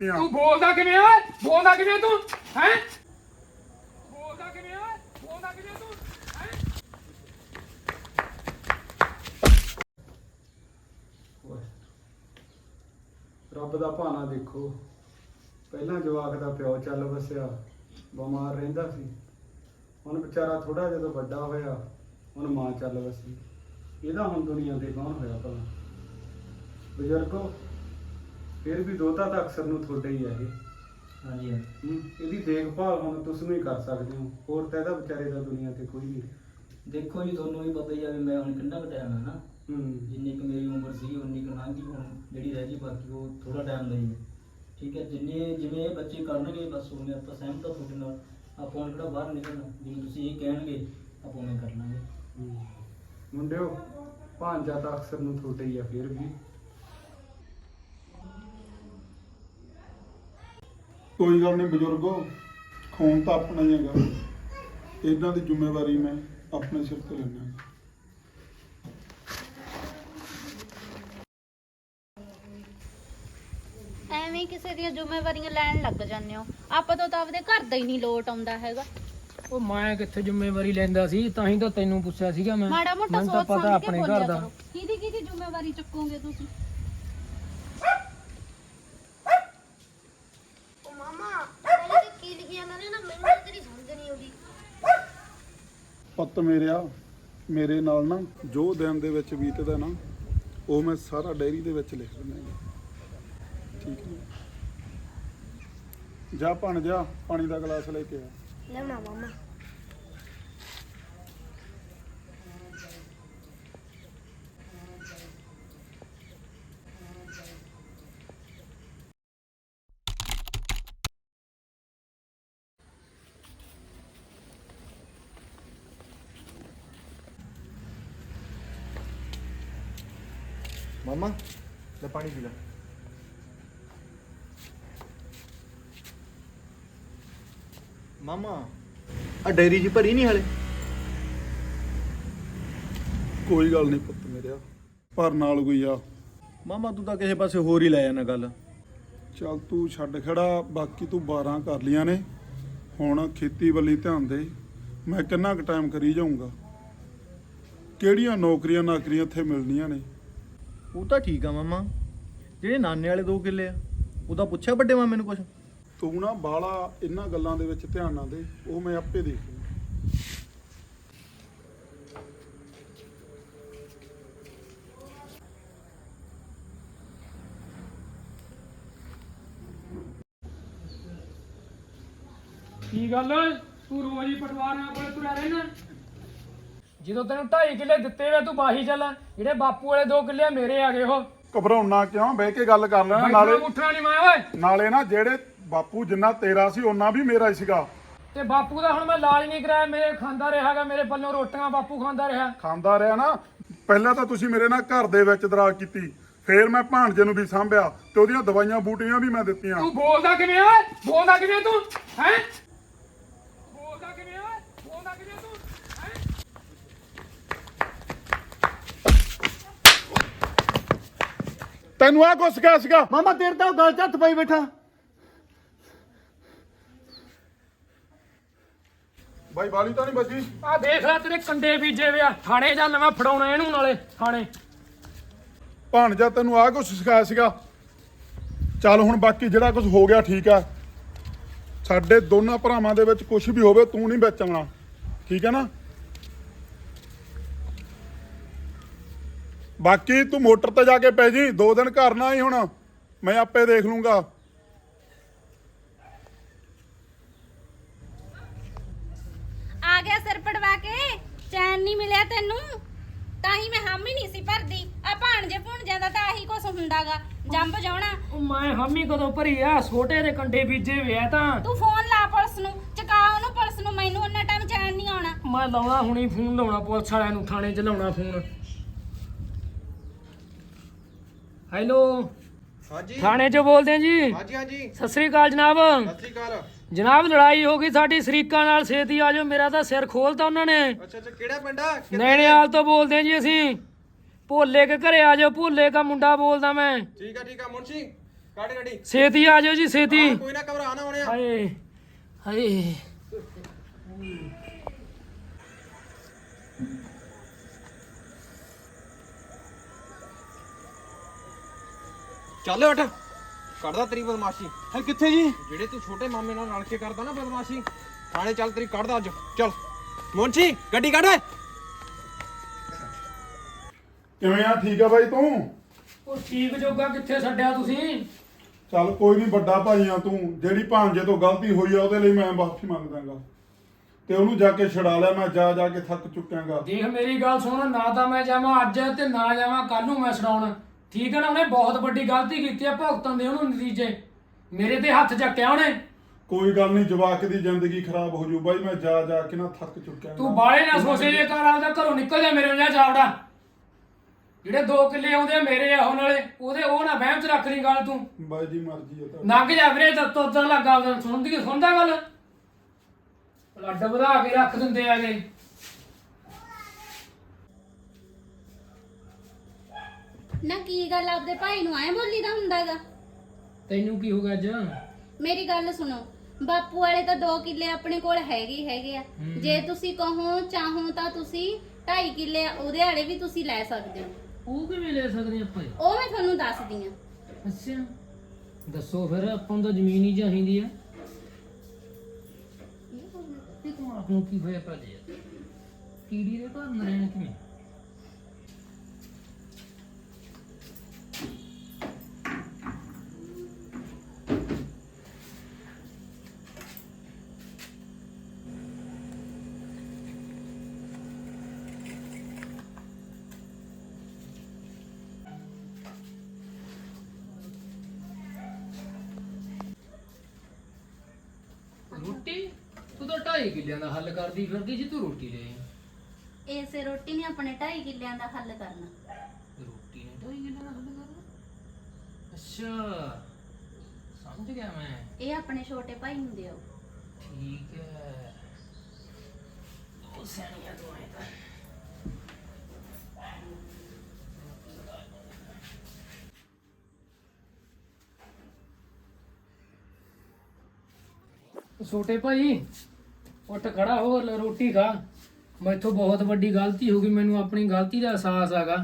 ਤੂੰ ਬੋਲਦਾ ਕਿਵੇਂ ਆ? ਬੋਲਦਾ ਕਿਵੇਂ ਤੂੰ? ਹੈ? ਬੋਲਦਾ ਕਿਵੇਂ ਆ? ਬੋਲਦਾ ਕਿਵੇਂ ਤੂੰ? ਹੈ? ਰੱਬ ਦਾ ਭਾਣਾ ਦੇਖੋ। ਪਹਿਲਾਂ ਜਵਾਕ ਦਾ ਪਿਓ ਚੱਲ ਵਸਿਆ ਬਿਮਾਰ ਰਹਿੰਦਾ ਸੀ। ਹੁਣ ਵਿਚਾਰਾ ਥੋੜਾ ਜਦੋਂ ਵੱਡਾ ਹੋਇਆ ਹੁਣ ਮਾਂ ਚੱਲ ਵਸੀ। ਇਹਦਾ ਹੁਣ ਦੁਨੀਆ ਤੇ ਕੌਣ ਹੋਇਆ ਭਲਾ? ਬਜ਼ੁਰਗੋ ਫਿਰ ਵੀ ਦੋਤਾ ਤਾਂ ਅਕਸਰ ਨੂੰ ਤੁਹਾਡਾ ਹੀ ਹੈ ਇਹ। ਹਾਂਜੀ ਇਹਦੀ ਦੇਖਭਾਲ ਹੁਣ ਤੁਸੀਂ ਹੀ ਕਰ ਸਕਦੇ ਹੋ। ਹੋਰ ਤਾਂ ਇਹਦਾ ਵਿਚਾਰੇ ਦਾ ਦੁਨੀਆ ਤੇ ਕੋਈ ਨਹੀਂ। ਦੇਖੋ ਜੀ ਤੁਹਾਨੂੰ ਵੀ ਪਤਾ ਹੀ ਆ ਵੀ ਮੈਂ ਹੁਣ ਕਿੰਨਾ ਕੁ ਟਾਈਮ ਹੈ ਨਾ। ਹੂੰ। ਜਿੰਨੀ ਕੁ ਮੇਰੀ ਉਮਰ ਸੀ ਉਨੀ ਕੁ ਲੰਘ ਗਈ ਹੁਣ ਜਿਹੜੀ ਰਹਿ ਗਈ ਬਾਕੀ ਉਹ ਥੋੜਾ ਟਾਈਮ ਲਈ ਹੈ ਠੀਕ ਹੈ ਜਿੰਨੇ ਜਿਵੇਂ ਇਹ ਬੱਚੇ ਕਰਨਗੇ ਬਸ ਉਹਨੇ ਆਪਾਂ ਸਹਿਮਤ ਹਾਂ ਤੁਹਾਡੇ ਨਾਲ। ਆਪਾਂ ਹੁਣ ਕਿਹੜਾ ਬਾਹਰ ਨਿਕਲਣਾ ਜਿਵੇਂ ਤੁਸੀਂ ਇਹ ਕਹਿਣਗੇ ਆਪਾਂ ਉਵੇਂ ਕਰ ਲਾਂਗੇ। ਹਮ। ਮੁੰਡਿਓ ਭਾਂਜਾ ਤਾਂ ਅਕਸਰ ਨੂੰ ਤੁਹਾਡਾ ਹੀ ਆ ਫਿਰ ਵੀ। ਕੋਈ ਗੱਲ ਨਹੀਂ ਬਜ਼ੁਰਗੋ ਖੂਨ ਤਾਂ ਆਪਣਾ ਹੀ ਹੈਗਾ। ਇਹਨਾਂ ਦੀ ਜ਼ਿੰਮੇਵਾਰੀ ਮੈਂ ਆਪਣੇ ਸਿਰ ਤੇ ਲੈਣਾ ਐਵੇਂ ਹੀ ਕਿਸੇ ਦੀਆਂ ਜ਼ਿੰਮੇਵਾਰੀਆਂ ਲੈਣ ਲੱਗ ਜਾਂਦੇ ਹੋ। ਆਪਾਂ ਤੋਂ ਤਾਂ ਆਪਦੇ ਘਰ ਦਾ ਹੀ ਨਹੀਂ ਲੋਟ ਆਉਂਦਾ ਹੈਗਾ। ਉਹ ਮੈਂ ਕਿੱਥੇ ਜ਼ਿੰਮੇਵਾਰੀ ਲੈਂਦਾ ਸੀ? ਤਾਂ ਹੀ ਤਾਂ ਤੈਨੂੰ ਪੁੱਛਿਆ ਸੀਗਾ ਮੈਂ। ਮਾੜਾ ਮੋਟਾ ਮੈਨੂੰ ਤਾਂ ਸੋਚ ਪਤਾ ਸਮਝ ਕੇ ਆਪਣੇ ਬੋਲਿਆ ਘਰ ਦਾ। ਕਰੋ। ਕਿਹਦੀ ਕਿਹਦੀ ਜ਼ਿੰਮੇਵਾਰੀ ਚੱਕੋਗੇ ਤੁਸੀਂ ਉਹ ਮਾਮਾ ਪਹਿਲੇ ਤੇ ਕੀ ਲਿਖਿਆ ਇਹਨਾਂ ਨੇ ਨਾ ਮੈਨੂੰ ਤਾਂ ਤੇਰੀ ਸਮਝ ਨਹੀਂ ਆਉਂਦੀ ਪਤ ਮੇਰਿਆ, ਮੇਰੇ ਨਾਲ ਨਾ ਜੋ ਦਿਨ ਦੇ ਵਿੱਚ ਬੀਤਦਾ ਨਾ, ਉਹ ਮੈਂ ਸਾਰਾ ਡਾਇਰੀ ਦੇ ਵਿੱਚ ਲਿਖ ਦਿੰਦਾ ਹਾਂ ਠੀਕ ਹੈ ਜਾ। ਭਣ, ਜਾ, ਪਾਣੀ ਦਾ ਗਲਾਸ ਲੈ ਕੇ ਆ। ਲੈਣਾ ਮਾਮਾ। ਮਾਮਾ ਲੈ ਪਾਣੀ ਪੀ ਲੈ ਮਾਮਾ ਆ ਡੈਰੀ ਜੀ ਭਰੀ ਨਹੀਂ ਹਲੇ? ਕੋਈ ਗੱਲ ਨਹੀਂ ਪੁੱਤ ਮੇਰਿਆ ਪਰ ਨਾਲ ਕੋਈ ਆ। ਮਾਮਾ ਤੂੰ ਤਾਂ ਕਿਸੇ ਪਾਸੇ ਹੋਰ ਹੀ ਲੈ ਜਾਣਾ ਗੱਲ। ਚੱਲ ਤੂੰ ਛੱਡ ਖੜਾ ਬਾਕੀ ਤੂੰ 12 ਕਰ ਲੀਆਂ ਨੇ। ਹੁਣ ਖੇਤੀ ਵੱਲੀ ਧਿਆਨ ਦੇ ਮੈਂ ਕਿੰਨਾ ਕੁ ਟਾਈਮ ਕਰੀ ਜਾਊਂਗਾ। ਕਿਹੜੀਆਂ ਨੌਕਰੀਆਂ ਨਾਕਰੀਆਂ ਇੱਥੇ ਮਿਲਣੀਆਂ ਨੇ? ਉਹ ਤਾਂ ਠੀਕ ਆ ਮਾਮਾ। ਜਿਹੜੇ ਨਾਨੇ ਵਾਲੇ ਦੋ ਕਿੱਲੇ ਆ ਉਹਦਾ ਪੁੱਛਿਆ ਵੱਡੇ ਮਾਮੇ ਨੂੰ ਕੁਝ ਤੂੰ ਨਾ ਬਾਲਾ ਇਹਨਾਂ ਗੱਲਾਂ ਦੇ ਵਿੱਚ ਧਿਆਨ ਨਾ ਦੇ ਉਹ ਮੈਂ ਆਪੇ ਦੇਖ ਲੂੰ ਕੀ ਗੱਲ? ਤੂੰ ਰੋਜ਼ ਹੀ ਪਟਵਾਰਾਂ ਕੋਲੇ ਤੁਰਿਆ ਰਹਿਣਾ ਜਦੋਂ ਤੈਨੂੰ 2.5 ਕਿੱਲੇ ਦਿੱਤੇ ਵੇ ਤੂੰ ਬਾਹੀ ਚੱਲ। ਜਿਹੜੇ ਬਾਪੂ ਵਾਲੇ 2 ਕਿੱਲੇ ਮੇਰੇ ਆ ਗਏ ਉਹ। ਘਬਰਾਉਣਾ ਕਿਉਂ? ਬਹਿ ਕੇ ਗੱਲ ਕਰ ਲੈਣਾ ਨਾਲੇ ਉੱਠਣਾ ਨਹੀਂ ਮੈਂ ਓਏ। ਨਾਲੇ ਨਾ ਜਿਹੜੇ ਬਾਪੂ ਜਿੰਨਾ ਤੇਰਾ ਸੀ ਉਹਨਾਂ ਵੀ ਮੇਰਾ ਹੀ ਸੀਗਾ। ਤੇ ਬਾਪੂ ਦਾ ਹੁਣ ਮੈਂ ਇਲਾਜ ਨਹੀਂ ਕਰਾਇਆ ਮੇਰੇ ਖਾਂਦਾ ਰਿਹਾਗਾ ਮੇਰੇ ਪੱਲੋਂ ਰੋਟੀਆਂ ਬਾਪੂ ਖਾਂਦਾ ਰਿਹਾ। ਖਾਂਦਾ ਰਿਹਾ ਨਾ। ਪਹਿਲਾਂ ਤਾਂ ਤੁਸੀਂ ਮੇਰੇ ਨਾਲ ਘਰ ਦੇ ਵਿੱਚ ਦਰਾਜ ਕੀਤੀ। ਫੇਰ ਮੈਂ ਭਾਣਜੇ ਨੂੰ ਵੀ ਸਾਂਭਿਆ ਤੇ ਉਹਦੀਆਂ ਦਵਾਈਆਂ ਬੂਟੀਆਂ ਵੀ ਮੈਂ ਦਿੱਤੀਆਂ। ਤੂੰ ਬੋਲਦਾ ਕਿਵੇਂ ਆ? ਬੋਲਦਾ ਕਿਵੇਂ ਤੂੰ? ਹੈ ਬੋਲਦਾ ਕਿਵੇਂ ਆ ਬੋਲਦਾ ਕਿਵੇਂ ਤੂੰ ਹੈ ਤੈਨੂੰ ਆ ਕੁਛ ਸਿਖਾਇਆ ਸੀਗਾ। ਮਾਮਾ ਤੇਰੇ ਤਾਂ ਗੱਲ ਚ ਹੱਥ ਪਾਈ ਬੈਠਾ। ਬਾਈ ਬਾਲੀ ਤਾਂ ਨਹੀਂ ਬੱਜੀ ਆ ਦੇਖ ਲੈ ਤੇਰੇ ਕੰਡੇ ਬੀਜੇ ਵੇ ਆ। ਥਾਣੇ ਚੱਲ ਮੈਂ ਫੜਾਉਣਾ ਇਹਨੂੰ ਨਾਲੇ ਥਾਣੇ। ਭਾਣਜਾ ਤੈਨੂੰ ਆ ਕੁਛ ਸਿਖਾਇਆ ਸੀਗਾ। ਚੱਲ ਹੁਣ ਬਾਕੀ ਜਿਹੜਾ ਕੁਝ ਹੋ ਗਿਆ ਠੀਕ ਆ। ਸਾਡੇ ਦੋਨਾਂ ਭਰਾਵਾਂ ਦੇ ਵਿੱਚ ਕੁਝ ਵੀ ਹੋਵੇ ਤੂੰ ਨਹੀਂ ਵਿੱਚ ਆਉਣਾ। ਠੀਕ ਹੈ ਨਾ? ਬਾਕੀ ਤੂੰ ਮੋਟਰ ਤੇ ਜਾ ਕੇ ਪੈ ਜੀ ਦੋ ਦਿਨ ਘਰ ਨਾ ਆਈ ਹੁਣ ਮੈਂ ਆਪੇ ਦੇਖ ਲੂੰਗਾ। ਆ ਗਿਆ ਸਿਰ ਪੜਵਾ ਕੇ ਚੈਨ ਨਹੀਂ ਮਿਲਿਆ ਤੈਨੂੰ। ਤਾਂ ਹੀ ਮੈਂ ਹਾਮੀ ਨਹੀਂ ਸੀ ਭਰਦੀ। ਆ ਭਾਣਜੇ ਭੁਣਜਿਆਂ ਦਾ ਤਾਂ ਆਹੀ ਕੁਛ ਹੁੰਦਾਗਾ ਜੰਬ ਜਾਉਣਾ। ਉਹ ਮੈਂ ਹਾਮੀ ਕਦੋਂ ਭਰੀ ਆ ਛੋਟੇ ਦੇ ਕੰਡੇ ਬੀਜੇ ਵੇ ਆ ਤਾਂ। ਤੂੰ ਫੋਨ ਲਾ ਪੁਲਿਸ ਨੂੰ ਚਕਾ ਉਹਨੂੰ ਪੁਲਿਸ ਨੂੰ ਮੈਨੂੰ ਉਹਨਾਂ ਟਾਈਮ ਚੈਨ ਨਹੀਂ ਆਉਣਾ। ਮੈਂ ਲਾਉਣਾ ਹੁਣੀ ਫੋਨ ਲਾਉਣਾ ਪੁਲਿਸ ਵਾਲਿਆਂ ਨੂੰ ਥਾਣੇ 'ਚ ਲਾਉਣਾ ਫੋਨ। ਹੈਲੋ। ਹਾਂਜੀ। ਥਾਣੇ 'ਚੋਂ ਬੋਲਦੇ ਆ ਜੀ? ਹਾਂਜੀ ਹਾਂਜੀ। ਸਤਿ ਸ੍ਰੀ ਅਕਾਲ ਜਨਾਬ। ਸਤਿ ਸ੍ਰੀ ਅਕਾਲ। ਜਨਾਬ ਲੜਾਈ ਹੋ ਗਈ ਸਾਡੀ ਸ਼ਰੀਕਾਂ ਨਾਲ ਛੇਤੀ ਆ ਜਾਓ ਮੇਰਾ ਤਾਂ ਸਿਰ ਖੋਲਤਾ ਉਹਨਾਂ ਨੇ। ਅੱਛਾ ਅੱਛਾ ਕਿਹੜਾ ਪਿੰਡ ਆ? ਨੈਣੇਵਾਲ ਤੋਂ ਬੋਲਦੇ ਆ ਜੀ ਅਸੀਂ। ਭੋਲੇ ਕੇ ਘਰੇ ਆ ਜਾਓ ਭੋਲੇ ਦਾ ਮੁੰਡਾ ਬੋਲਦਾ ਮੈਂ। ਠੀਕ ਆ ਠੀਕ ਆ ਮੁੰਸ਼ੀ ਕੱਢ ਗੱਡੀ। ਛੇਤੀ ਆ ਜਾਓ ਜੀ ਛੇਤੀ। ਕੋਈ ਨਾ ਘਬਰਾ ਨਾ ਹੋਣੇ ਹਾਏ ਹਾਏ। ਚੱਲ ਉੱਠ। ਕੱਢਦਾ ਤੇਰੀ ਬਦਮਾਸ਼ੀ। ਹੈ ਕਿੱਥੇ ਜੀ? ਜਿਹੜੇ ਤੂੰ ਛੋਟੇ ਮਾਮੇ ਨਾਲ ਰਲ ਕੇ ਕਰਦਾ ਨਾ ਬਦਮਾਸ਼ੀ ਥਾਣੇ ਚੱਲ ਤੇਰੀ ਕੱਢਦਾ ਅੱਜ। ਚੱਲ। ਮੁੰਸ਼ੀ ਗੱਡੀ ਕੱਢ। ਓਏ ਕਿਵੇਂ ਆ? ਠੀਕ ਆ ਬਾਈ ਤੂੰ? ਉਹ ਠੀਕ ਜੋਗਾ ਕਿੱਥੇ ਛੱਡਿਆ ਤੁਸੀਂ? ਚੱਲ ਕੋਈ ਨਹੀਂ ਵੱਡਾ ਭਾਈ ਆ ਤੂੰ। ਜਿਹੜੀ ਭਾਂਜੇ ਤੋਂ ਗਲਤੀ ਹੋਈ ਆ ਉਹਦੇ ਲਈ ਮੈਂ ਮਾਫੀ ਮੰਗਦਾਗਾ। ਤੇ ਉਹਨੂੰ ਜਾ ਕੇ ਛਡਾ ਲਿਆ ਮੈਂ ਜਾ ਜਾ ਕੇ ਥੱਕ ਚੁੱਕਿਆਗਾ। ਦੇਖ ਮੇਰੀ ਗੱਲ ਸੁਣ ਨਾ ਤਾਂ ਮੈਂ ਜਾਵਾਂ ਅੱਜ ਤੇ ਨਾ ਜਾਵਾਂ ਕੱਲ ਨੂੰ ਮੈਂ ਛਡਾਉਣ। ਠੀਕ ਹੈ ਨਾ ਉਹਨੇ? ਬਹੁਤ ਵੱਡੀ ਗਲਤੀ ਕੀਤੀ ਆ ਭੁਗਤਣ ਦੇ ਉਹਨੂੰ ਨਤੀਜੇ। ਮੇਰੇ ਤੇ ਹੱਥ ਚੱਕਿਆ ਉਹਨੇ। ਕੋਈ ਗੱਲ ਨਹੀਂ ਜਵਾਕ ਦੀ ਜ਼ਿੰਦਗੀ ਖਰਾਬ ਹੋ ਜੂ ਬਾਈ ਮੈਂ ਜਾ ਜਾ ਕੇ ਨਾ ਥੱਕ ਚੁੱਕਿਆ ਤੂੰ ਬਾਲੇ ਨਾ ਸੋਚੇ ਜੇ ਘਰ ਆਪਦਾ ਘਰੋਂ ਨਿਕਲ ਜਾ ਮੇਰੇ ਨਾਲ ਜਾਵੜਾ। ਜਿਹੜੇ 2 ਕਿੱਲੇ ਆਉਂਦੇ ਆ ਮੇਰੇ ਆ ਵਾਲੇ ਉਹਦੇ ਉਹ ਨਾ ਵਹਿਮ ਚ ਰੱਖ ਲਈ ਗੱਲ ਤੂੰ। ਬਾਈ ਦੀ ਮਰਜ਼ੀ ਹੈ ਤਾਂ ਨੰਗ ਜਾ ਵੀਰੇ ਤਾਂ ਤੋਤਾ ਲੱਗਾ ਉਹਦਾ ਸੁਣਦੀ ਸੁਣਦਾ ਗੱਲ? ਲੱਡ ਵਧਾ ਕੇ ਰੱਖ ਦਿੰਦੇ ਆਗੇ ਨਾ ਕੀ ਗੱਲ ਆਪਦੇ ਭਾਈ ਨੂੰ ਐ ਬੋਲੀਦਾ ਹੁੰਦਾਗਾ ਤੈਨੂੰ ਕੀ ਹੋ ਗਿਆ ਅੱਜ? ਮੇਰੀ ਗੱਲ ਸੁਣੋ ਬਾਪੂ ਵਾਲੇ ਤਾਂ 2 ਕਿੱਲੇ ਆਪਣੇ ਕੋਲ ਹੈਗੇ ਹੀ ਹੈਗੇ ਆ। ਜੇ ਤੁਸੀਂ ਕਹੋ ਚਾਹੋ ਤਾਂ ਤੁਸੀਂ 2.5 ਕਿੱਲੇ ਉਹਦੇ ਵਾਲੇ ਵੀ ਤੁਸੀਂ ਲੈ ਸਕਦੇ ਹੋ। ਉਹ ਕਿਵੇਂ ਲੈ ਸਕਦੇ ਆਪਾਂ ਉਹ ਮੈਂ ਤੁਹਾਨੂੰ ਦੱਸਦੀ ਆ। ਅੱਛਾ। ਦੱਸੋ ਫਿਰ ਆਪਾਂ ਨੂੰ ਤਾਂ ਜ਼ਮੀਨ ਹੀ ਚਾਹੀਦੀ ਆ। ਇਹ ਦਿਮਾਗ ਨੂੰ ਕੀ ਹੋਇਆ ਯਾਰ ਕੀੜੀ ਦੇ ਘਰ ਨਾ ਰਹਿਣਾ ਕਿਵੇਂ? 2.5 ਕਿੱਲਿਆਂ ਦਾ ਹੱਲ ਕਰਦੀ ਫਿਰਦੀ ਸੀ ਤੂੰ ਰੋਟੀ ਲੈ ਆਈ। ਇਸੇ ਰੋਟੀ ਨੇ ਆਪਣੇ 2.5 ਕਿੱਲਿਆਂ ਦਾ ਹੱਲ ਕਰਨਾ। ਰੋਟੀ ਨੇ 2.5 ਕਿੱਲਿਆਂ ਦਾ ਹੱਲ ਕਰਨਾ? ਅੱਛਾ ਸਮਝ ਗਿਆ ਮੈਂ। ਇਹ ਆਪਣੇ ਛੋਟੇ ਭਾਈ ਹੁੰਦੇ ਆ ਉਹ। ਠੀਕ ਹੈ। ਦੋ ਸਿਆਣੀਆਂ ਤੋਂ ਆਏ ਤਾਂ। ਛੋਟੇ ਭਾਈ ਉੱਠ ਖੜਾ ਹੋ ਲੈ ਰੋਟੀ ਖਾ। ਮੈਥੋਂ ਬਹੁਤ ਵੱਡੀ ਗਲਤੀ ਹੋ ਗਈ ਮੈਨੂੰ ਆਪਣੀ ਗਲਤੀ ਦਾ ਅਹਿਸਾਸ ਹੈਗਾ।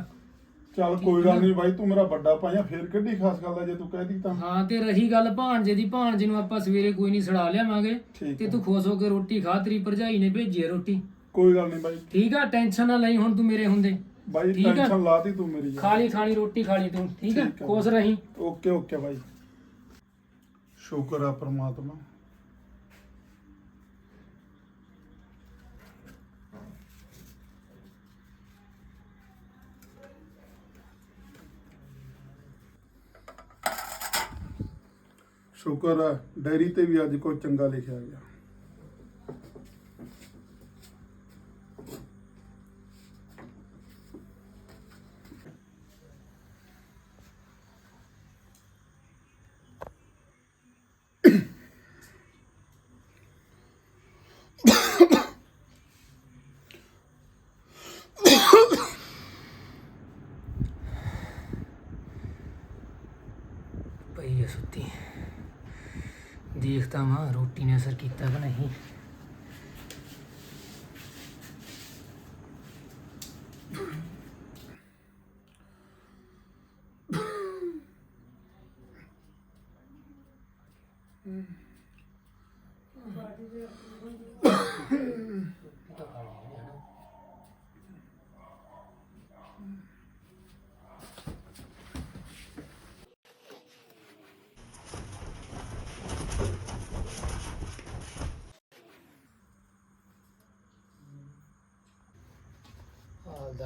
ਚੱਲ ਕੋਈ ਗੱਲ ਨਹੀਂ ਬਾਈ ਤੂੰ ਮੇਰਾ ਵੱਡਾ ਭਾਈ ਆ ਫੇਰ ਕਿੱਡੀ ਖਾਸ ਗੱਲ ਆ ਜੇ ਤੂੰ ਕਹਿ ਦੀ ਤਾਂ ਹਾਂ ਤੇ ਰਹੀ ਗੱਲ ਭਾਣਜੇ ਦੀ ਭਾਣਜੇ ਨੂੰ ਆਪਾਂ ਸਵੇਰੇ ਕੋਈ ਨਹੀਂ ਛੜਾ ਲਿਆਵਾਂਗੇ। ਠੀਕ ਤੇ ਤੂੰ ਖੁਸ਼ ਹੋ ਕੇ ਰੋਟੀ ਖਾ ਤੇਰੀ ਭਰਜਾਈ ਨੇ ਭੇਜੀ ਰੋਟੀ। ਕੋਈ ਗੱਲ ਨਹੀਂ ਬਾਈ। ਠੀਕ ਆ ਟੈਨਸ਼ਨ ਨਾ ਲਈ ਹੁਣ ਤੂੰ ਮੇਰੇ ਹੁੰਦੇ। ਬਾਈ ਠੀਕ ਆ। ਟੈਨਸ਼ਨ ਲਾਤੀ ਤੂੰ ਮੇਰੀ ਯਾਰ। ਖਾਲੀ ਖਾਲੀ ਰੋਟੀ ਖਾਲੀ ਤੂੰ ਠੀਕ ਆ। ਖੁਸ਼ ਰਹੀਂ। Okay okay bye. ਸ਼ੁਕਰ ਆ ਪ੍ਰਮਾਤਮਾ। ਸ਼ੁਕਰ ਹੈ ਡਾਇਰੀ ਤੇ ਵੀ ਅੱਜ ਕੋਈ ਚੰਗਾ ਲਿਖਿਆ ਗਿਆ। ਪਈ ਹੈ ਸੁੱਤੀ। ਦੇਖਦਾ ਮਾਂ ਰੋਟੀ ਨੇ ਅਸਰ ਕੀਤਾ ਕਿ ਨਹੀਂ ਹਾਲਦਾ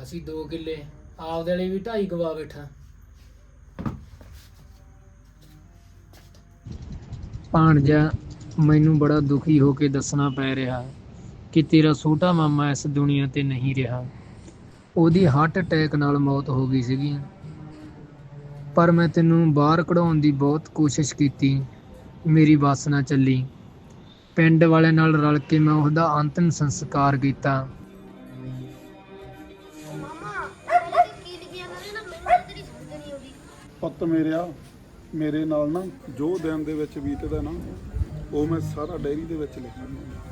ਸੀ 2 ਕਿੱਲੇ, ਆਪਦੇ ਲਈ ਵੀ ਢਾਈ ਗਵਾ ਬੈਠਾ। ਭਾਣਜਾ, ਮੈਨੂੰ ਬੜਾ ਦੁਖੀ ਹੋ ਕੇ ਦੱਸਣਾ ਪੈ ਰਿਹਾ ਹੈ ਕਿ ਤੇਰਾ ਛੋਟਾ ਮਾਮਾ ਇਸ ਦੁਨੀਆ ਤੇ ਨਹੀਂ ਰਿਹਾ। ਉਹਦੀ ਹਾਰਟ ਅਟੈਕ ਨਾਲ ਮੌਤ ਹੋ ਗਈ ਸੀਗੀ। ਪਰ ਮੈਂ ਤੈਨੂੰ ਬਾਹਰ ਕਢਾਉਣ ਦੀ ਬਹੁਤ ਕੋਸ਼ਿਸ਼ ਕੀਤੀ। ਮੇਰੀ ਬੱਸ ਨਾ ਚੱਲੀ। ਪਿੰਡ ਵਾਲਿਆਂ ਨਾਲ ਰਲ ਕੇ ਮੈਂ ਉਹਦਾ ਅੰਤਿਮ ਸੰਸਕਾਰ ਕੀਤਾ। ਪਤ ਮੇਰਿਆ, ਮੇਰੇ ਨਾਲ ਨਾ ਜੋ ਦਿਨ ਦੇ ਵਿੱਚ ਬੀਤਦਾ ਨਾ, ਉਹ ਮੈਂ ਸਾਰਾ ਡਾਇਰੀ ਦੇ ਵਿੱਚ ਲਿਖਦਾ।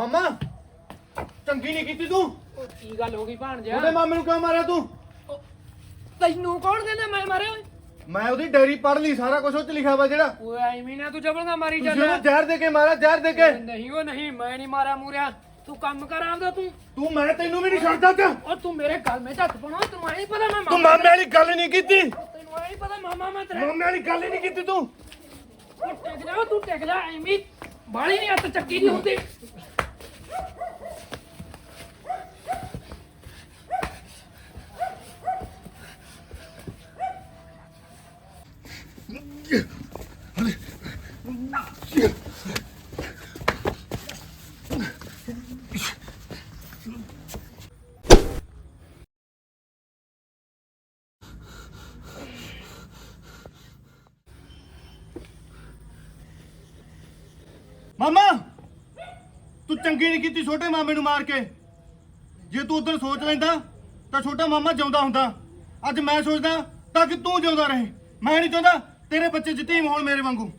ਮਾਮਾ ਚੰਗੀ ਨਹੀਂ ਕੀਤੀ ਤੂੰ। ਉਹ ਕੀ ਗੱਲ ਹੋ ਗਈ ਭਾਣਜਾ ਉਹਦੇ ਮਾਮੇ ਨੂੰ ਕਿਉਂ ਮਾਰਿਆ ਤੂੰ? ਤੈਨੂੰ ਕੌਣ ਕਹਿੰਦਾ ਮੈਂ ਮਾਰਿਆ ਓਏ? ਮੈਂ ਉਹਦੀ ਡਾਇਰੀ ਪੜ੍ਹ ਲਈ ਸਾਰਾ ਕੁਝ ਉਹ ਚ ਲਿਖਿਆ ਵਾ ਜਿਹੜਾ। ਓਏ ਐਵੇਂ ਨਾ ਤੂੰ ਜਬਲਗਾ ਮਾਰੀ ਤੁਸੀਂ ਉਹਨੂੰ ਜ਼ਹਿਰ ਦੇ ਕੇ ਮਾਰਿਆ ਜ਼ਹਿਰ ਦੇ ਕੇ। ਨਹੀਂ ਉਹ ਨਹੀਂ ਮੈਂ ਨਹੀਂ ਮਾਰਿਆ ਮੂਰਿਆ। ਤੂੰ ਕੰਮ ਕਰ ਆਪਦਾ ਤੂੰ। ਤੂੰ ਮੈਂ ਤੈਨੂੰ ਵੀ ਨਹੀਂ ਛੱਡਦਾ ਤੇ ਉਹ ਤੂੰ ਮੇਰੇ ਗੱਲ ਵਿੱਚ ਹੱਥ ਪਾਉਣਾ ਤੈਨੂੰ ਐ ਨਹੀਂ ਪਤਾ ਮੈਂ ਤੂੰ ਮਾਮਾ ਮਾਮੇ ਵਾਲੀ ਗੱਲ ਨਹੀਂ ਕੀਤੀ। ਤੈਨੂੰ ਐ ਨਹੀਂ ਪਤਾ ਮਾਮਾ ਮੈਂ ਤੇਰਾ ਮਾਮੇ ਵਾਲੀ ਗੱਲ ਹੀ ਨਹੀਂ ਕੀਤੀ ਤੂੰ। ਉਹ ਟਿਕ ਜਾ ਤੂੰ ਟਿਕ ਜਾ ਐਵੇਂ ਬਾਲੀ ਨਹੀਂ ਹੱਥ ਚੱਕੀ ਦੀ ਹੁੰਦੀ। ਮਾਮਾ, ਤੂੰ ਚੰਗੀ ਨਹੀਂ ਕੀਤੀ ਛੋਟੇ ਮਾਮੇ ਨੂੰ ਮਾਰ ਕੇ। ਜੇ ਤੂੰ ਉਦੋਂ ਸੋਚ ਲੈਂਦਾ, ਤਾਂ ਛੋਟਾ ਮਾਮਾ ਜਿਉਂਦਾ ਹੁੰਦਾ। ਅੱਜ ਮੈਂ ਸੋਚਦਾ ਤਾਂ ਕਿ ਤੂੰ ਜਿਉਂਦਾ ਰਹੇ। ਮੈਂ ਨਹੀਂ ਚਾਹੁੰਦਾ ਤੇਰੇ ਬੱਚੇ ਯਤੀਮ ਹੋਣ ਮੇਰੇ ਵਾਂਗੂ।